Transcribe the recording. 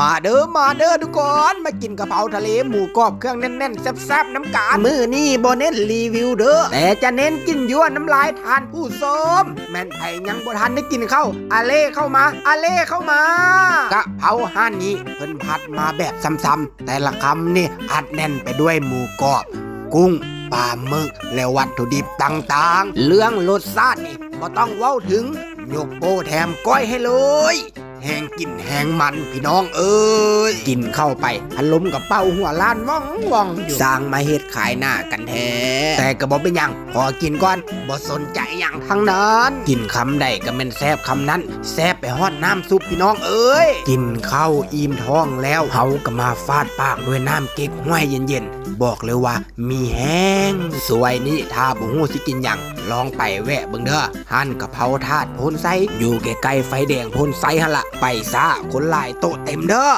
มาเด้อมาเด้อทุกคนมากินกะเพราทะเลหมูกรอบเครื่องแน่นๆแซ่บๆน้ำกาลมือนี่บ่เน้นรีวิวเด้อแต่จะเน้นกินยั่วน้ำลายทานผู้ชมแม่นไผยังบ่ทันได้กินข้าวอาเล่เข้ามาอาเล่เข้ามากะเพราห้านนี้เพิ่นผัดมาแบบซ้ำๆแต่ละคำนี่อัดแน่นไปด้วยหมูกรอบ กุ้งปลาหมึกและวัตถุดิบต่างๆ เรื่องรสชาตินี่ก็ต้องเว้าถึงยกโป้แถมก้อยให้เลย แหงกินแหงมันพี่น้องเอ้ยกินเข้าไปพันลมกับเป้าหัวล้านว่องว่องอยู่สร้างมาเฮ็ดขายหน้ากันแท้แต่ก็บอกเป็นยังพอกินก่อนบ่สนใจหยังทั้งนั้น กินคำใดก็เป็นแซบคำนั้นแซบไปฮอดน้ำซุปพี่น้องเอ้ยกินข้าวอิ่มท้องแล้วเฮาก็มาฟาดปากด้วยน้ำเก๊กห้วยเย็นๆ บอกเลยว่ามีแห้ง สวยนี่ถ้าบ่ฮู้สิกินหยังลองไปแวะเบิ่งเด้อหั่นกะเพราถาดโพนไซอยู่ใกล้ๆไฟแดงโพนไซหั่นละไปซะคนหลายโตเต็มเด้อ